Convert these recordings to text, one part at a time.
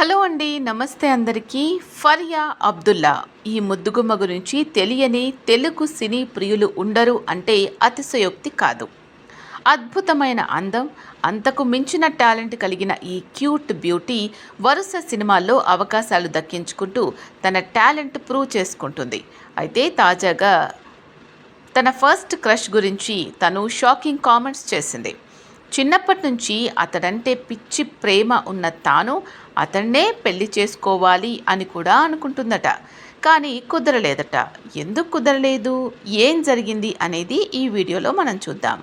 Hello అండి నమస్తే అందరికీ. ఫరియా అబ్దుల్లా ఈ ముద్దుగుమ్మ గురించి తెలియని తెలుగు సినీ ప్రియులు ఉండరు అంటే అతిశయోక్తి కాదు. అద్భుతమైన అందం అంతకు మించిన టాలెంట్ కలిగిన ఈ క్యూట్ బ్యూటీ వరుస సినిమాల్లో అవకాశాలు దక్కించుకుంటూ తన టాలెంట్ ప్రూవ్ చేసుకుంటుంది. అయితే తాజాగా తన ఫస్ట్ క్రష్ గురించి తను షాకింగ్ కామెంట్స్ చేసింది. చిన్నప్పటి నుంచి అతడంటే పిచ్చి ప్రేమ ఉన్న తాను అతన్నే పెళ్ళి చేసుకోవాలి అని కూడా అనుకుంటుందట. కానీ కుదరలేదట. ఎందుకు కుదరలేదు? ఏం జరిగింది అనేది ఈ వీడియోలో మనం చూద్దాం.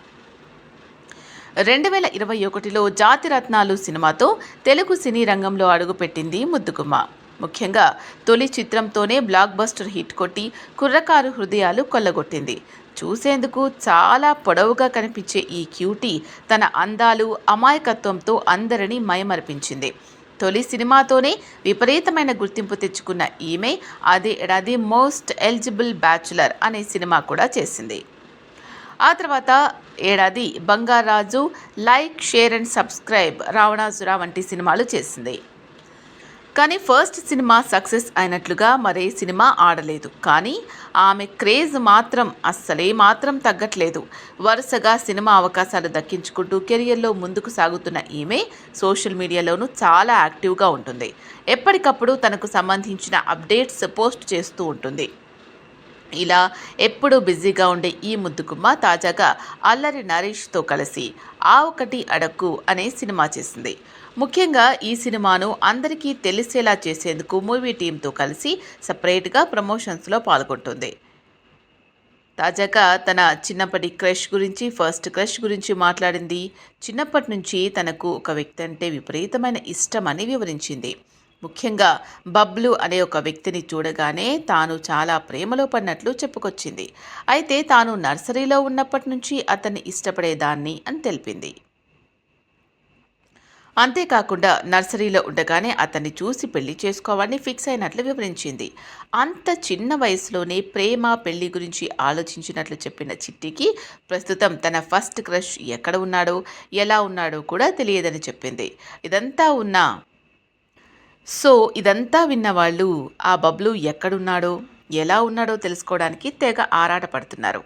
రెండు వేల ఇరవై ఒకటిలో జాతిరత్నాలు సినిమాతో తెలుగు సినీ రంగంలో అడుగుపెట్టింది ముద్దుగుమ్మ. ముఖ్యంగా తొలి చిత్రంతోనే బ్లాక్ బస్టర్ హిట్ కొట్టి కుర్రకారు హృదయాలు కొల్లగొట్టింది. చూసేందుకు చాలా పొడవుగా కనిపించే ఈ క్యూటీ తన అందాలు అమాయకత్వంతో అందరినీ మయమర్పించింది తొలి సినిమాతోనే విపరీతమైన గుర్తింపు తెచ్చుకున్న ఈమె అదే ఏడాది మోస్ట్ ఎలిజిబుల్ బ్యాచులర్ అనే సినిమా కూడా చేసింది. ఆ తర్వాత ఏడాది Bangarraju like share and subscribe Ravanasura వంటి సినిమాలు చేసింది. కానీ ఫస్ట్ సినిమా సక్సెస్ అయినట్లుగా మరే సినిమా ఆడలేదు. కానీ ఆమె క్రేజ్ మాత్రం అస్సలే మాత్రం తగ్గట్లేదు. వరుసగా సినిమా అవకాశాలు దక్కించుకుంటూ కెరియర్లో ముందుకు సాగుతున్న ఈమె సోషల్ మీడియాలోనూ చాలా యాక్టివ్గా ఉంటుంది. ఎప్పటికప్పుడు తనకు సంబంధించిన అప్డేట్స్ పోస్ట్ చేస్తూ ఉంటుంది. ఇలా ఎప్పుడూ బిజీగా ఉండే ఈ ముద్దుకుమ్మ తాజాగా అల్లరి నరేష్తో కలిసి ఆ ఒకటి అడక్కు అనే సినిమా చేసింది. ముఖ్యంగా ఈ సినిమాను అందరికీ తెలిసేలా చేసేందుకు మూవీ టీంతో కలిసి సపరేట్గా ప్రమోషన్స్లో పాల్గొంటుంది. తాజాగా తన చిన్నప్పటి క్రష్ గురించి ఫస్ట్ క్రష్ గురించి మాట్లాడింది. చిన్నప్పటి నుంచి తనకు ఒక వ్యక్తి అంటే విపరీతమైన ఇష్టమని వివరించింది. ముఖ్యంగా బబ్లు అనే ఒక వ్యక్తిని చూడగానే తాను చాలా ప్రేమలో పడినట్లు చెప్పుకొచ్చింది. అయితే తాను నర్సరీలో ఉన్నప్పటి నుంచి అతన్ని ఇష్టపడేదాన్ని అని తెలిపింది. అంతేకాకుండా నర్సరీలో ఉండగానే అతన్ని చూసి పెళ్ళి చేసుకోవాలని ఫిక్స్ అయినట్లు వివరించింది. అంత చిన్న వయసులోనే ప్రేమ పెళ్ళి గురించి ఆలోచించినట్లు చెప్పిన చిట్టికి ప్రస్తుతం తన ఫస్ట్ క్రష్ ఎక్కడ ఉన్నాడో ఎలా ఉన్నాడో కూడా తెలియదని చెప్పింది. ఇదంతా ఉన్న సో ఇదంతా విన్న వాళ్ళు ఆ బబ్లు ఎక్కడున్నాడో ఎలా ఉన్నాడో తెలుసుకోవడానికి తెగ ఆరాటపడుతున్నారు.